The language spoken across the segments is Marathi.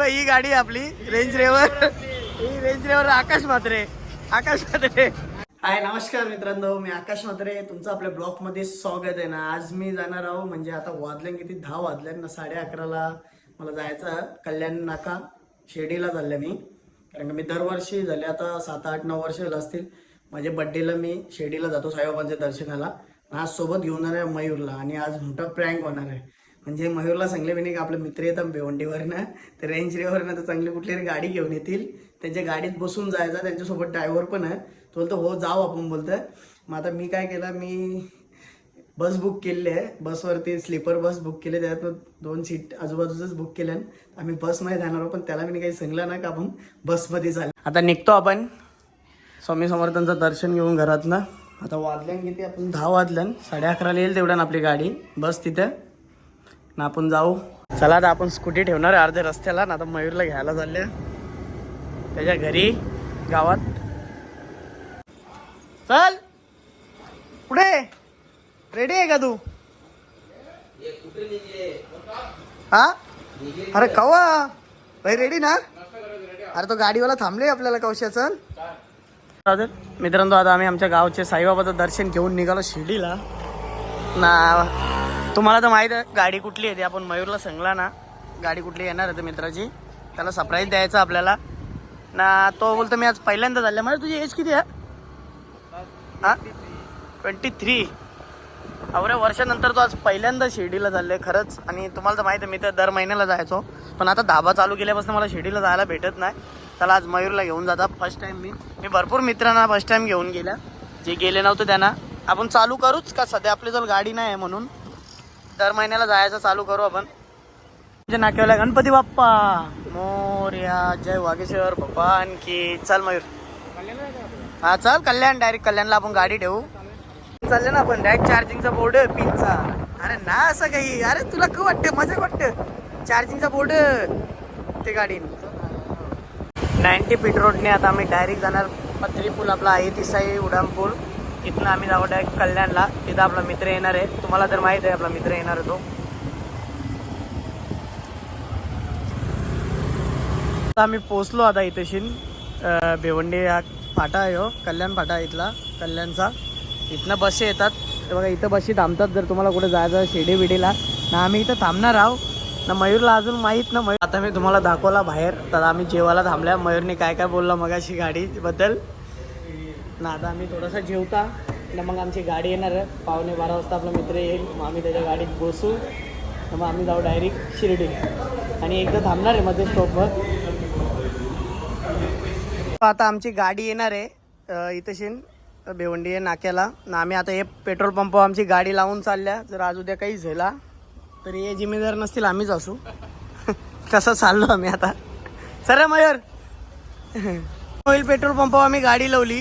बाई ही गाडी आपली रेंज रेवर ही range rover Akash Mhatre. Akash Mhatre. Hi नमस्कार मित्रांनो मी आकाश म्हात्रे. तुमचं आपल्या ब्लॉकमध्ये स्वागत आहे ना. आज मी जाणार आहो म्हणजे आता वाजल्या किती? दहा वाजल्या ना साडे अकराला मला जायचं कल्याण नाका शिर्डीला चालले मी. कारण का मी दरवर्षी झाले आता सात आठ नऊ वर्ष असतील. माझ्या बड्डेला मी शिर्डीला जातो साईबाबांच्या दर्शनाला. आज सोबत घेऊन जाणार आहे मयूरला. आणि आज मोठा प्रँक होणार आहे. म्हणजे मयूरला सांगले मी का आपले मित्र येतात भिवंडीवरनं तर रेंज रेवरनं तर चांगली कुठली तरी गाडी घेऊन येतील. त्यांच्या गाडीत बसून जायचा त्यांच्यासोबत ड्रायव्हर पण आहे तो बोलतो हो जाऊ आपण बोलतं मग आता मी काय केलं मी बस बुक केलेली आहे. बसवरती स्लीपर बस बुक केले त्यात दोन सीट आजूबाजूचंच बुक केल्या आम्ही बसमध्ये जाणार आहोत पण त्याला मी काही सांगलं ना का आपण बसमध्ये चाल. आता निघतो आपण. स्वामी समर्थांचं दर्शन घेऊन घरातनं. आता वाजल्यान किती? आपण दहा वाजल्यान. साडे अकराला येईल तेवढ्यानं आपली गाडी. बस तिथं. ना आपण जाऊ. चला आता आपण स्कूटी ठेवणार आहे अर्ध्या रस्त्याला. ना आता मयूरला घ्यायला चालले त्याच्या घरी गावात. चल. कुठे? रेडी आहे का तू? हा? अरे कवा? भाई रेडी ना? अरे तो गाडीवाला थांबले आपल्याला कवशा चल. चालेल. मित्रांनो आता आम्ही आमच्या गावचे साईबाबाचं दर्शन घेऊन निघालो शिर्डीला. ना तुम्हाला तर माहीत आहे गाडी कुठली आहे ती. आपण मयूरला सांगला ना गाडी कुठली येणार आहे मित्राची. त्याला सरप्राईज द्यायचं आपल्याला. ना तो बोलतो मी आज पहिल्यांदा झालं म्हणजे तुझी एज किती आहे? हां? ट्वेंटी थ्री अवऱ्या वर्षानंतर तो आज पहिल्यांदा शिर्डीला झाले खरंच. आणि तुम्हाला तर माहीत आहे मी तर दर महिन्याला जायचो. पण आता धाबा चालू केल्यापासून मला शिर्डीला जायला भेटत नाही. त्याला आज मयूरला घेऊन जाता फर्स्ट टाईम मी. मी भरपूर मित्रांना फर्स्ट टाईम घेऊन गेल्या. जे गेले नव्हते त्यांना. आपण चालू करूच का? सध्या आपली जर गाडी नाही आहे म्हणून. दर महिन्याला जायचं चालू करू आपण. नाक्याला गणपती बाप्पा. मोर्या जय वागेश्वर भगवान की चल मयूर. हा चल कल्याण डायरेक्ट कल्याणला आपण गाडी ठेवू. चालले ना आपण डायरेक्ट चार्जिंगचा बोर्ड पिनचा. अरे ना असं काही. अरे तुला का वाटतं मजा वाटतं. चार्जिंगचा बोर्ड ते गाडी नाईन्टी फीट रोडने आता आम्ही डायरेक्ट जाणार. पत्री पूल आपला आहे तिसाई उडान पूल इथनं आम्ही जाऊ डायरेक्ट कल्याणला. तिथं आपला मित्र येणार आहे. तुम्हाला तर माहीत आहे आपला मित्र येणार आहे तो. आता आम्ही पोचलो आता इथेशीन. भिवंडी हा फाटा आहे हो कल्याण फाटा इथला कल्याणचा. इथनं बसे येतात. ते बघा इथं बशी थांबतात जर तुम्हाला कुठे जायचं शिडी शिर्डी बिडीला ना आम्ही इथं थांबणार आहो. ना मयूरला अजून माहीत ना मयूर. आता मी तुम्हाला दाखवला बाहेर. तर आम्ही जेवायला थांबल्या. मयूरने काय काय बोललं मगाशी गाडीबद्दल. ना आता आम्ही थोडासा जेवता. ना मग आमची गाडी येणार आहे. पावणे बारा वाजता आपला मित्र येईल. मग आम्ही त्याच्या गाडीत बसू. तर मग आम्ही जाऊ डायरेक्ट शिर्डी आणि एकदा थांबणार आहे मध्ये स्टॉपवर आता आमची गाडी येणार आहे अ, इथेशीन भिवंडी आहे नाक्याला. ना आम्ही आता हे पेट्रोल पंप आमची गाडी लावून चालल्या. जर आज उद्या काही झाला तर हे जिम्मेदार नसतील आम्हीच असू. कसं चाललो आम्ही आता? सर मयूर. ऑइल पेट्रोल पंपावर आम्ही गाडी लावली.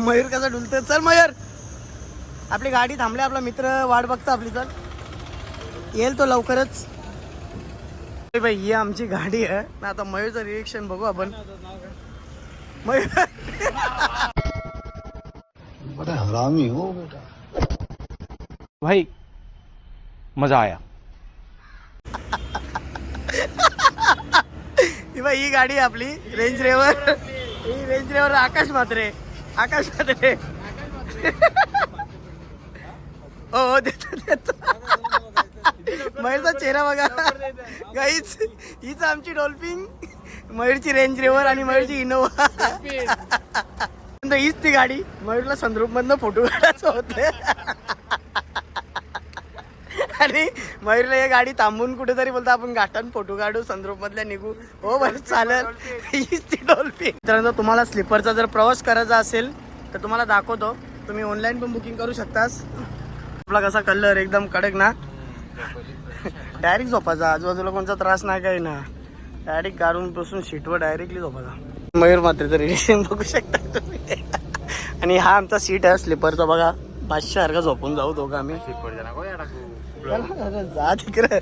मयूर कसा डुलतो चल मयूर. आपली गाडी थांबली आपला मित्र वाट बघतो आपली चल. येईल तो लवकरच. ए बाई ही आमची गाडी आहे. ना आता मयूरचं रिएक्शन बघू आपण. मयूर. बड़ा हरामी हो बेटा. भाई मजा आया. ही बाई ही गाडी आहे आपली रेंज रेवर ही आकाश म्हात्रे आकाश म्हात्रे हो हो देतो देतो मयूरचा चेहरा बघा गाईच हीच आमची डॉल्फिन मयूरची रेंज रेवर आणि मयूरची इनोवा हीच ती गाडी मयूरला संद्रूप मधनं फोटो काढायचं होतं आणि मयूरला हे गाडी थांबून कुठेतरी बोलतो आपण घाटान फोटो काढू संद्रूप मधल्या निघू. हो बरं चालेल. हीच ती डॉल्फिन मित्रांनो तुम्हाला स्लीपरचा जर प्रवास करायचा असेल तर तुम्हाला दाखवतो. तुम्ही ऑनलाईन पण बुकिंग करू शकतास. आपला कसा कलर एकदम कडक ना? डायरेक्ट झोपायचा. आजूबाजूला कोणता त्रास नाही काही ना. डायरेक्ट गाडून बसून सीटवर डायरेक्टली झोपायचा. मयूर मात्र रिलेशन बघू शकता तुम्ही. आणि हा आमचा सीट आहे स्लीपरचा. बघा पाचशे सारखा झोपून जाऊ दोघं आम्ही. अरे जा तिकडे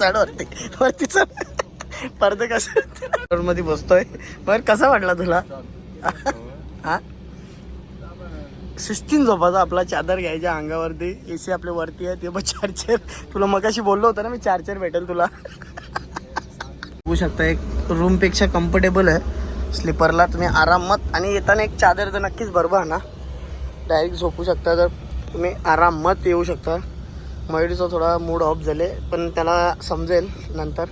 चढ वरती वरती चढ पडदे कसं मध्ये बसतोय. बर कसा वाटला तुला? हा? सिस्टीन झोपाचा आपला चादर घ्यायच्या अंगावरती. ए सी आपल्या वरती आहे ते मग चार्जर तुला मगाशी बोललो होतं ना मी चार्जर भेटेल तुला. बघू शकता एक रूमपेक्षा कम्फर्टेबल आहे. स्लीपरला तुम्ही आरामात आणि येताना एक चादर तर नक्कीच बरोबर ना. डायरेक्ट झोपू शकता जर तुम्ही आरामात येऊ शकता. मयुरीचा थोडा मूड ऑफ झाले पण त्याला समजेल नंतर.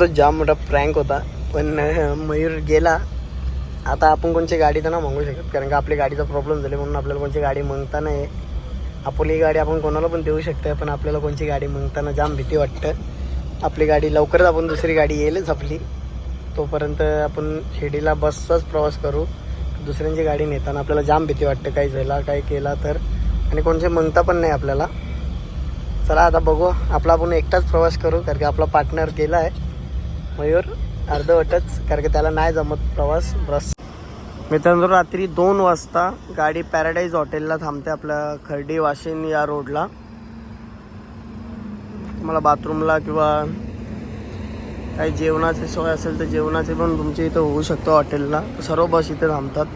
तो जाम मोठा प्रँक होता पण मयूर गेला. आता आपण कोणची गाडी तर ना मागू शकत कारण का आपली गाडीचा प्रॉब्लेम झाले म्हणून आपल्याला कोणची गाडी मागता नाही. आपली गाडी आपण कोणाला पण देऊ शकतो पण आपल्याला कोणची गाडी मागताना जाम भीती वाटतं. आपली गाडी लवकरच आपण दुसरी गाडी येईलच आपली. तोपर्यंत आपण शिर्डीला बसचाच प्रवास करू. दुसऱ्यांची गाडी नेताना आपल्याला जाम भीती वाटतं काही झाला काही केला तर. आणि कोणचे म्हणता पण नाही आपल्याला. चला आता बघू. आपला आपण एकटाच प्रवास करू कारण की आपला पार्टनर गेला आहे. मयूर अर्धवटच कारण की त्याला नाही जमत प्रवास बस. मित्रांनो रात्री दोन वाजता गाडी पॅराडाईज हॉटेलला थांबते आपल्या खर्डी वाशिन या रोडला. तुम्हाला बाथरूमला किंवा काही जेवणाची सोय असेल तर जेवणाची पण तुमच्या इथं होऊ शकतं हॉटेलला. सर्व बस इथे थांबतात.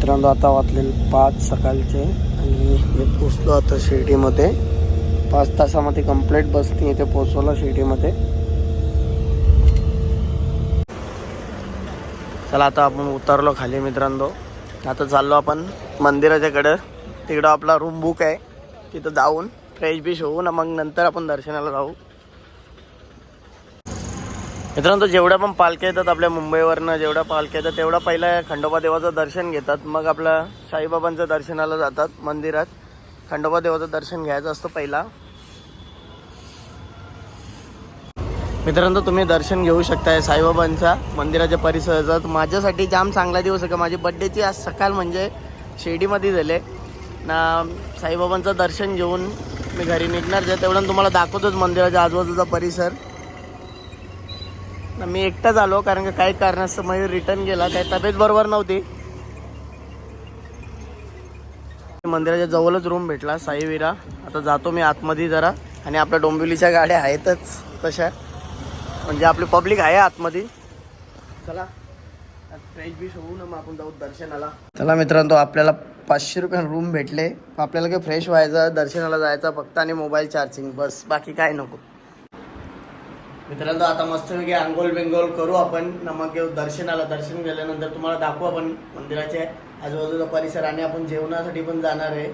मित्रांनो आता वाजलेले पाच सकाळचे आणि मी पोचलो आता शिर्डीमध्ये. पाच तासामध्ये कंप्लीट बसती इथे पोचवलं शिर्डीमध्ये. चला आता आपण उतरलो खाली मित्रांनो. आता चाललो आपण मंदिराच्या कडे. तिकडं आपला रूम बुक आहे. तिथं जाऊन फ्रेश बिश होऊ ना मग नंतर आपण दर्शनाला जाऊ. मित्रांनो जेवढ्या पण पालख्या येतात आपल्या मुंबईवरनं जेवढ्या पालख्या येतात तेवढा पहिला खंडोबा देवाचं दर्शन घेतात. मग आपल्या साईबाबांचं दर्शनाला जातात मंदिरात. खंडोबा देवाचं दर्शन घ्यायचं असतं पहिला. मित्रांनो तुम्ही दर्शन घेऊ शकताय साईबाबांचा मंदिराच्या परिसराचा माझ्यासाठी जाम चांगला दिवस आहे का? माझी बड्डेची आज सकाळ म्हणजे शिर्डीमध्ये झाले. ना साईबाबांचं दर्शन घेऊन मी घरी निघणार जे तेवढं तुम्हाला दाखवतोच मंदिराच्या आजूबाजूचा परिसर. मी एकटाच आलो कारण का काही कारणास्तव मयूर रिटर्न गेला काही तब्येत बरोबर नव्हती. मंदिराच्या जवळच रूम भेटला साईविरा. आता जातो मी आतमध्ये जरा आणि आपल्या डोंबिवलीच्या गाड्या आहेतच तशा. म्हणजे आपली पब्लिक आहे आतमध्ये. चला. फ्रेश बिश होऊ ना मग आपण जाऊ दर्शनाला. चला मित्रांनो आपल्याला पाचशे रुपये रूम भेटले. आपल्याला काही फ्रेश व्हायचं दर्शनाला जायचं फक्त आणि मोबाईल चार्जिंग बस. बाकी काय नको. मित्रांनो आता मस्तपैकी आंघोळ बेंगोल करू आपण. नमक घेऊ दर्शनाला. दर्शन केल्यानंतर तुम्हाला दाखवू आपण मंदिराचे. आजूबाजूचा परिसर आणि आपण जेवणासाठी पण जाणार आहे.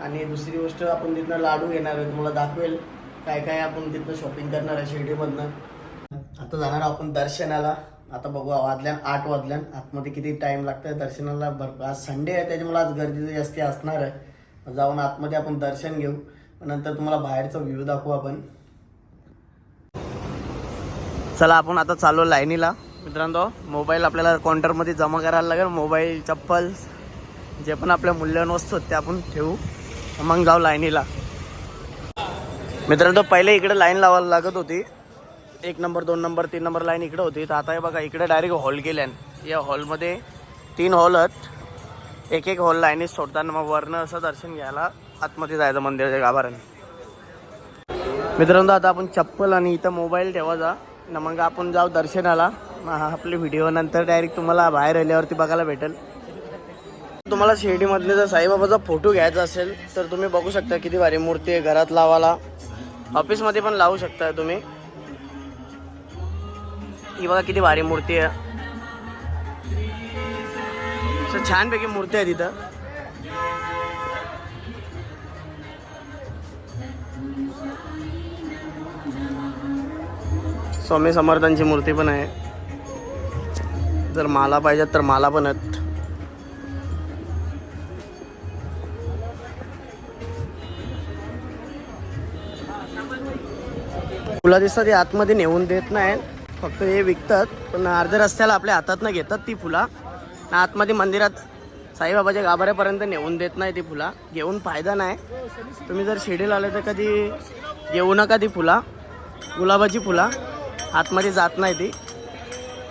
आणि दुसरी गोष्ट आपण तिथनं लाडू घेणार आहे. तुम्हाला दाखवेल काय काय आपण तिथनं शॉपिंग करणार आहे शिर्डीमधनं. आता जाणार आपण दर्शनाला. आता बघू वाजल्यान आठ वाजल्यान. आतमध्ये किती टाइम लागतंय दर्शनाला? भरपूर आज संडे आहे त्याच्यामुळे आज गर्दी जास्ती असणार आहे. जाऊन आतमध्ये आपण दर्शन घेऊ. नंतर तुम्हाला बाहेरचा व्ह्यू दाखवू आपण. चला आपण आता चालू लाईनीला. मित्रांनो मोबाईल आपल्याला काउंटरमध्ये जमा करायला लागेल. मोबाईल चप्पल जे पण आपल्या मूल्यवान वस्तू आहेत ते आपण ठेवू. मग जाऊ लाईनीला. मित्रांनो पहिले इकडे लाईन लावायला लागत होती. एक नंबर दोन नंबर तीन नंबर लाईन इकडे होती. तर आता हे बघा इकडे डायरेक्ट हॉल गेल्यान या हॉलमध्ये तीन हॉल आहेत. एक एक हॉल लाईनीत सोडताना मग वरनं असं दर्शन घ्यायला आतमध्ये जायचं मंदिराच्या गाभाऱ्याने. मित्रांनो आता आपण चप्पल आणि इथं मोबाईल ठेवायचा ना मग आपण जाऊ दर्शनाला. मग हा व्हिडिओ नंतर डायरेक्ट तुम्हाला बाहेर आल्यावरती बघायला भेटेल. तुम्हाला शिर्डीमधले जर साईबाबाचा फोटो घ्यायचा असेल तर तुम्ही बघू शकता किती भारी मूर्ती आहे घरात लावायला. ऑफिसमध्ये पण लावू शकता तुम्ही. ही बघा किती भारी मूर्ती आहे. छानपैकी मूर्ती आहे तिथं. स्वामी समर्थांची मूर्ती पण आहे. जर माला पाहिजेत तर माला पण आहेत. फुलं दिसतात ते आतमध्ये नेऊन देत नाहीत फक्त हे विकतात. पण अर्ध्या रस्त्याला आपल्या हातातनं घेतात ती फुलं. आतमध्ये मंदिरात साईबाबाच्या गाभाऱ्यापर्यंत नेऊन देत नाही ती फुला. घेऊन फायदा नाही. तुम्ही जर शिर्डीला आले तर कधी घेऊ नका ती फुला. गुलाबाची फुला. आतमध्ये जात नाही ती.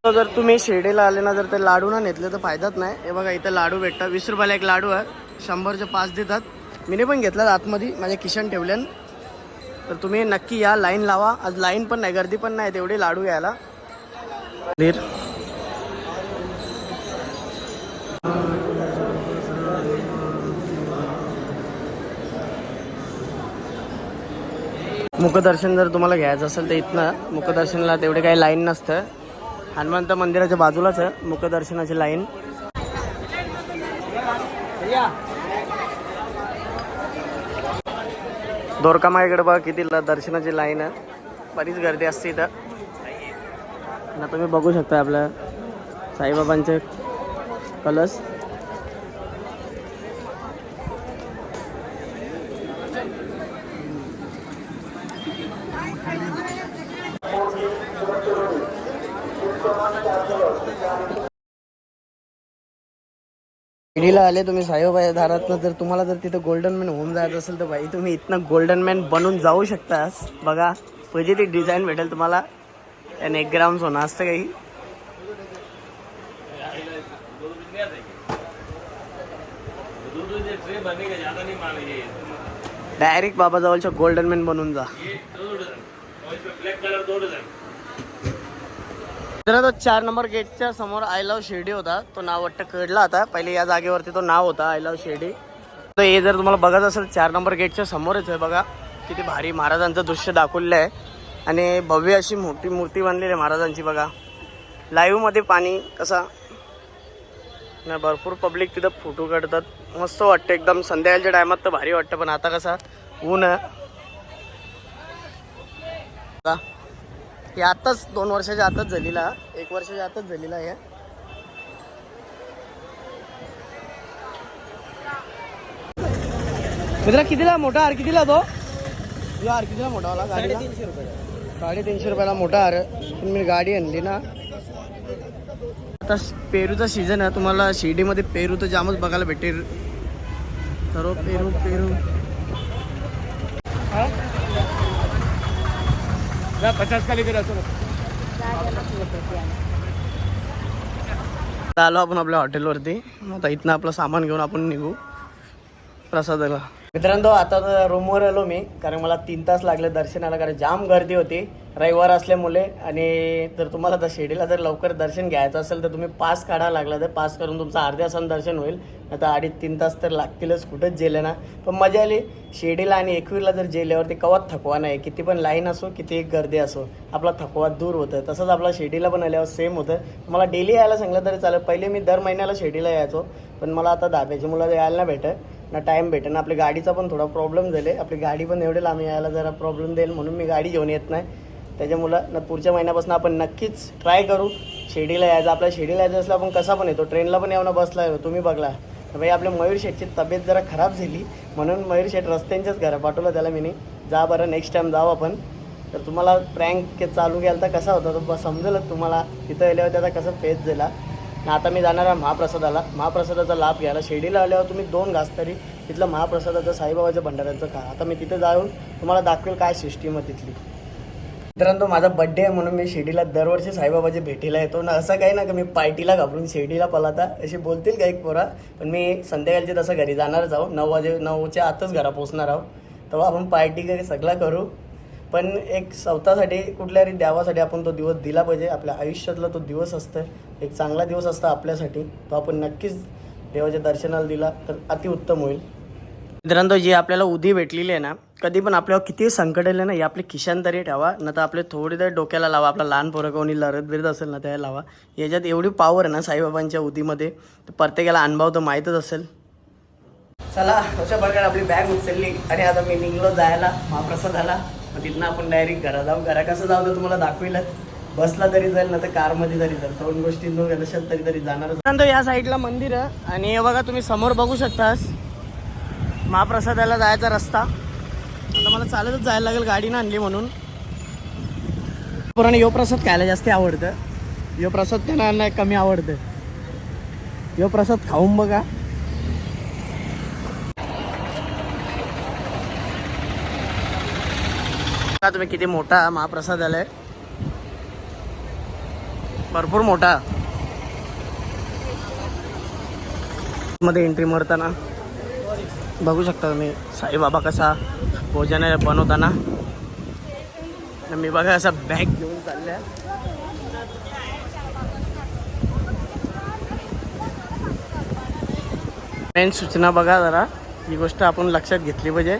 तर जर तुम्ही शिर्डीला आले ना जर ते लाडू ना नेतले तर फायदाच नाही. हे बघा इथं लाडू भेटतात. वीस रुपयाला एक लाडू आहे. शंभरचे पाच देतात. मीने पण घेतला आतमध्ये. माझ्या किशन ठेवल्यान तर तुम्ही नक्की या. लाईन लावा. आज लाईन पण नाही गर्दी पण नाही तेवढी लाडू घ्यायला. मुखदर्शन जर तुम्हाला घ्यायचं असेल तर इथनं मुखदर्शनला तेवढे काही लाईन नसतं. हनुमंत मंदिराच्या बाजूलाच आहे मुखदर्शनाची लाईन. दोरकामाईकडे बघा किती दर्शनाची लाईन आहे. बरीच गर्दी असते इथं. ना तुम्ही बघू शकता आपल्या साईबाबांचे कलश शिर्डीला आले तुम्ही साहेबाई दारातनं जर तुम्हाला जर तिथं गोल्डन मॅन होऊन जायचं असेल तर भाई तुम्ही इथनं गोल्डन मॅन बनून जाऊ शकता बघा म्हणजे ती डिझाईन भेटेल तुम्हाला. आणि एक ग्राम सोनं असतं काही. डायरेक्ट बाबा जवळच्या गोल्डन मॅन बनून जा. तर तो चार नंबर गेटच्या समोर आय लव्ह शिर्डी होता. तो नाव वाटतं कळला आता. पहिले या जागेवरती तो नाव होता आय लव्ह शिर्डी तर हे जर तुम्हाला बघत असेल चार नंबर गेटच्या समोरच आहे बघा. किती भारी महाराजांचं दृश्य दाखवलेलं आहे. आणि भव्य अशी मोठी मूर्ती बनलेली आहे महाराजांची बघा. लाईव्हमध्ये पाणी कसा? नाही भरपूर पब्लिक तिथं फोटो काढतात. मस्त वाटतं एकदम. संध्याकाळच्या टायमात तर भारी वाटतं पण आता कसा? ऊन आहे. हे आताच दोन वर्षाच्या आताच झालेला. एक वर्षाच्या आताच झालेला आहे. मित्रा कितीला मोठा हार? कितीला तो? तुझा हार कितीला मोठा वाला? गाडीला? साडेतीनशे रुपयाला. मोठा हार. पण मी गाडी आणली ना. आता पेरूचा सीझन आहे. तुम्हाला शिर्डीमध्ये पेरू तर जामच बघायला भेटेल. सर्व पेरू पेरू. पचास का लिटर असं आलो आपण आपल्या हॉटेलवरती आता इथनं आपलं सामान घेऊन आपण निघू. प्रसादाला मित्रांनो आता तर रूमवर आलो मी कारण मला तीन तास लागले दर्शनाला कारण जाम गर्दी होती. रविवार असल्यामुळे आणि जर तुम्हाला जर शिर्डीला जर लवकर दर्शन घ्यायचं असेल तर तुम्ही पास काढा लागला तर पास करून तुमचं अर्ध्या सण दर्शन होईल. आता अडीच तीन तास तर लागतीलच कुठंच जेले ना. पण मजा आली. शिर्डीला आणि एकवीरला जर जेल्यावरती कवात थकवा नाही. किती पण लाईन असो किती गर्दी असो आपला थकवा दूर होतं. तसंच आपला शिर्डीला पण आल्यावर सेम होतं. मला डेली यायला सांगलं तरी चालेल. पहिले मी दर महिन्याला शिर्डीला यायचो पण मला आता दाब्याची मुलं यायला भेटत. ना टाईम भेटेल ना आपल्या गाडीचा पण थोडा प्रॉब्लेम झाले. आपली गाडी पण एवढे लांब यायला जरा प्रॉब्लेम देईल म्हणून मी गाडी घेऊन येत नाही. त्याच्यामुळं ना पुढच्या महिन्यापासून आपण नक्कीच ट्राय करू. शिर्डीला यायचं आपल्या शिर्डीला यायचं असलं आपण कसा पण येतो. ट्रेनला पण येऊन बसला येतो तुम्ही बघला. तर भाई आपल्या मयूर शेठची तब्येत जरा खराब झाली. म्हणून मयूर शेठ रस्त्यांच्याच घरा पाठवलं त्याला मी जा बरं नेक्स्ट टाइम जाऊ आपण. तर तुम्हाला प्रँक चालू केला तर कसा होता तो समजेलच तुम्हाला. तिथं आल्यावर त्याचा कसं फेस झाला. आणि आता मी जाणार आहे महाप्रसादाला. महाप्रसादाचा लाभ घ्यायला. शिर्डीला आल्यावर तुम्ही दोन घास तरी तिथलं महाप्रसादाचं साईबाबाच्या भंडाऱ्याचं खा. आता मी तिथे जाऊन तुम्हाला दाखवेल काय सिस्टीम आहे तिथली. मित्रांनो माझा बड्डे आहे म्हणून मी शिर्डीला दरवर्षी साईबाबाच्या भेटीला येतो. ना असं काही ना की मी पार्टीला घाबरून शिर्डीला पलाता. असे बोलतील का एक पोरा. पण मी संध्याकाळचे तसं घरी जाणारच आहो नऊ वाजे नऊच्या आतच घरा पोचणार आहो. तेव्हा आपण पार्टी काही सगळा करू. पण एक स्वतःसाठी कुठल्या तरी देवासाठी आपण तो दिवस दिला पाहिजे. आपल्या आयुष्यातला तो दिवस असतं एक चांगला दिवस असतो आपल्यासाठी. तो आपण नक्कीच देवाच्या दर्शनाला दिला तर अतिउत्तम होईल. मित्रांनो जी आपल्याला उधी भेटलेली आहे ना कधी पण आपल्यावर किती संकट आले ना हे आपले खिशान तरी ठेवा. न तर आपले थोडी तरी डोक्याला लावा. आपला लहान पोरं कोणी लढत बिरत असेल ना त्याला लावा. याच्यात एवढी पॉवर आहे ना साईबाबांच्या उदीमध्ये. तर प्रत्येकाला अनुभव तर माहीतच असेल. चला अशा प्रकारे आपली बॅग उचलली आणि आता मी निघलो जायला. महाप्रसाद आला मग तिथनं आपण डायरेक्ट घरा जाऊ घरा कसं जाऊ तर तुम्हाला दाखविलंच. बसला तरी जाईल ना तर कारमध्ये तरी जाईल. दोन गोष्टी कशात तरी तरी जाणार या साईडला मंदिर आहे आणि हे बघा तुम्ही समोर बघू शकतास. महाप्रसादाला जायचा रस्ता. आता मला चालतच जायला लागेल गाडीनं आणली म्हणून. पुराण यो प्रसाद खायला जास्त आवडतं. यो प्रसाद त्यांना कमी आवडतं. यो प्रसाद खाऊन बघा. बघा तुम्ही किती मोठा महाप्रसाद आलाय. भरपूर मोठा. मध्ये एंट्री मारताना. बघू शकता तुम्ही साईबाबा कसा भोजन बनवताना. मी बघा असा बॅग घेऊन चालल्या. मेन सूचना बघा जरा ही गोष्ट आपण लक्षात घेतली पाहिजे.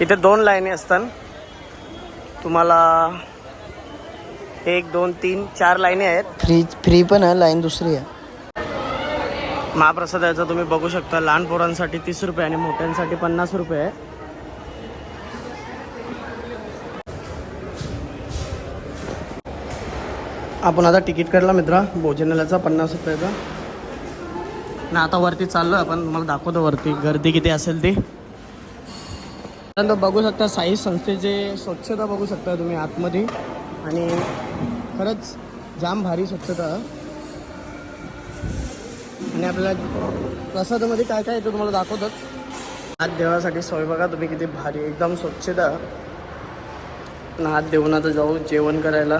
इथे दोन लाईनी असतात. तुम्हाला एक दोन तीन चार लाईनी आहेत. फ्री फ्री पण आहे लाईन दुसरी आहे. महाप्रसादाचं तुम्ही बघू शकता. लहान पोरांसाठी तीस रुपये आणि मोठ्यांसाठी पन्नास रुपये आहे आपण आता तिकीट काढला मित्रा. भोजनालयाचा पन्नास रुपयाचा. ना आता वरती चाललो आपण. तुम्हाला दाखवतो वरती. गर्दी किती असेल ती? त्यानंतर बघू शकता साई संस्थेचे स्वच्छता बघू शकता तुम्ही आतमध्ये. आणि खरंच जाम भारी स्वच्छता. आणि आपल्याला प्रसादामध्ये काय काय येतं तुम्हाला दाखवतात? हात देवासाठी सोय बघा तुम्ही किती भारी एकदम स्वच्छता. पण हात देऊन आता जाऊ जेवण करायला.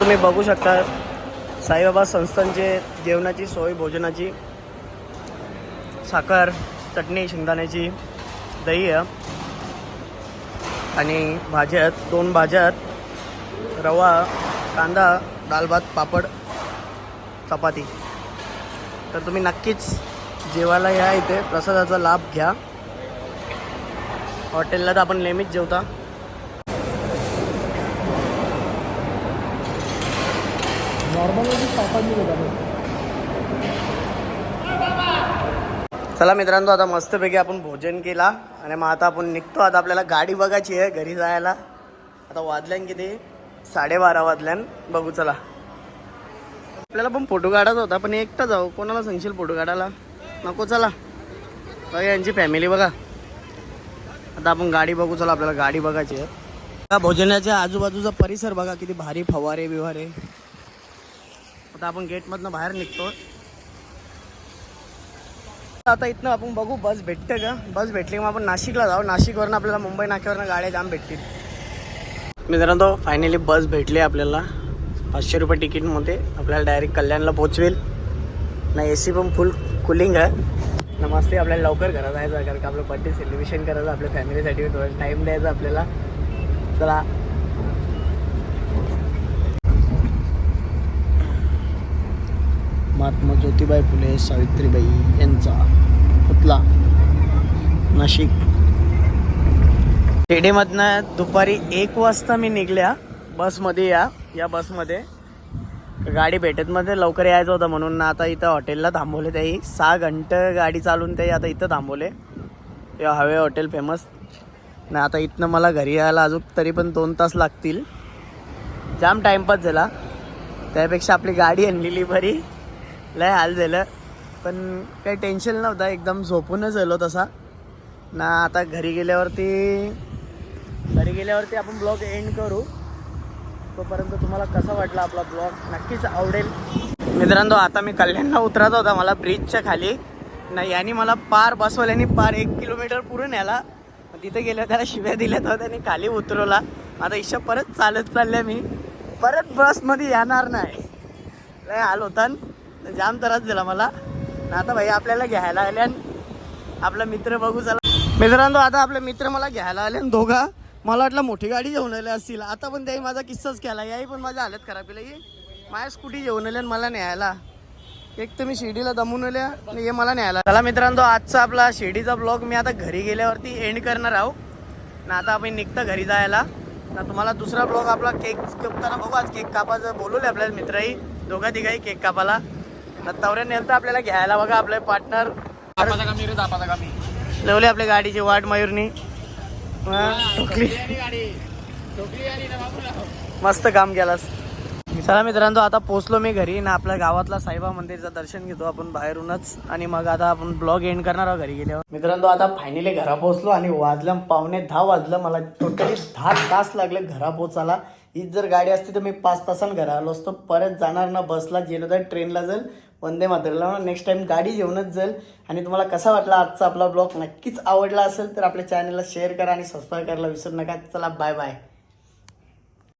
तुम्ही बघू शकता साईबाबा संस्थांचे जेवणाची सोय भोजनाची. साखर चटणी शेंगदाण्याची दही आहे. आणि भाज्या आहेत दोन भाज्या आहेत रवा कांदा दाल भात पापड चपाती. तर तुम्ही नक्कीच जेवायला या इथे. प्रसादाचा लाभ घ्या. हॉटेलला तर आपण नेहमीच जेवता. चला मित्रांनो आता मस्तपैकी आपण भोजन केला आणि मग आता आपण निघतो. आता आपल्याला गाडी बघायची आहे घरी जायला. आता वाजल्यान किती? साडेबारा वाजल्यान. बघू चला. आपल्याला पण फोटो काढायचा होता पण एकटा जाऊ. कोणाला सांगशील फोटो काढायला? नको चला. बघा यांची फॅमिली बघा. आता आपण गाडी बघू चला आपल्याला गाडी बघायची आहे. भोजनाच्या आजूबाजूचा परिसर बघा किती भारी फवारे बिवारे आता आपण गेटमधनं बाहेर निघतो. आता इथनं आपण बघू बस भेटते का? बस भेटली मग आपण नाशिकला जाऊ. नाशिकवरनं आपल्याला मुंबई नाक्यावरनं गाड्या जाम भेटतील. मित्रांनो फायनली बस भेटली आपल्याला. पाचशे रुपये तिकीटमध्ये आपल्याला डायरेक्ट कल्याणला पोचवेल ना ए सी पण फुल कुलिंग आहे. नमस्ते आपल्याला लवकर घरात जायचं कारण का आपलं बड्डे सेलिब्रेशन करायचं आपल्या फॅमिलीसाठी थोडं टाईम द्यायचा आपल्याला. चला महात्मा ज्योतिबाई फुले सावित्रीबाई यांचा पुतला नाशिक. शिर्डीमधनं दुपारी एक वाजता मी निघल्या बसमध्ये या या बसमध्ये. गाडी भेटतमध्ये लवकर यायचं होतं म्हणून ना आता इथं हॉटेलला थांबवले त्याही सहा घंटं गाडी चालून ते आता इथं थांबवले. ते हवे हॉटेल फेमस. नाही आता इथनं मला घरी यायला अजून तरी पण दोन तास लागतील. जाम टाईमपास झाला. त्यापेक्षा आपली गाडी आणलेली बरी. लय हाल झालं. पण काही टेन्शन नव्हतं एकदम झोपूनच आलो तसा. ना आता घरी गेल्यावरती घरी गेल्यावरती आपण ब्लॉग एंड करू. तोपर्यंत तुम्हाला कसा वाटला आपला ब्लॉग नक्कीच आवडेल. मित्रांनो आता मी कल्याणला उतरत होता मला ब्रिजच्या खाली. ना यांनी मला पार बसवल्याने पार एक किलोमीटर पुरून याला तिथे गेल्या त्याला शिव्या दिल्या तर त्याने खाली उतरवला. आता इशा परत चालत चालल्या मी. परत बसमध्ये येणार नाही. लय हाल होता न. जाम त्रास झाला मला. आता भाई आपल्याला घ्यायला आले आणि आपला मित्र बघू चला. मित्रांनो आता आपले मित्र मला घ्यायला आले आणि दोघा मला वाटलं मोठी गाडी घेऊन आले असतील. आता पण त्याही माझा किस्साच केला याही पण माझ्या हालत खराब केला. ही माझ्या स्कूटी घेऊन आले आणि मला न्यायला. एक तर मी शिर्डीला दमून आल्या आणि हे मला न्यायला. चला मित्रांनो आजचा आपला शिर्डीचा ब्लॉग मी आता घरी गेल्यावरती एंड करणार आहो. ना आता आपण निघतं घरी जायला. ना तुम्हाला दुसरा ब्लॉग आपला केक कापताना बघू आज केक कापायचं. बोलवले आपल्याला मित्रही. दोघा तिघाही केक कापाला तवऱ्या तवऱ्या नेलतं आपल्याला घ्यायला बघा आपले पार्टनर दापाचा रे दापाचा लावले आपल्या गाडीची वाट मयूरनी. ठोकली. मस्त काम केलास. चला मित्रांनो आता पोचलो मी घरी ना आपल्या गावातला साईबा मंदिरचं दर्शन घेतो आपण बाहेरूनच. आणि मग आता आपण ब्लॉग एंड करणार आहोत घरी गेल्यावर. मित्रांनो आता फायनली घरा पोहोचलो आणि वाजलं पावणे दहा वाजलं. मला टोटली दहा तास लागले घरा पोचायला. हीच जर गाडी असती तर मी पाच तासानं घरा आलो असतो. परत जाणार ना बसला गेलो तर ट्रेनला जर वंदे मातरला नेक्स्ट टाईम गाडी घेऊनच जाईल आणि तुम्हाला कसा वाटला आजचा आपला ब्लॉग नक्कीच आवडला असेल तर आपल्या चॅनलला शेअर करा आणि सबस्क्राईब करायला विसरू नका. चला बाय बाय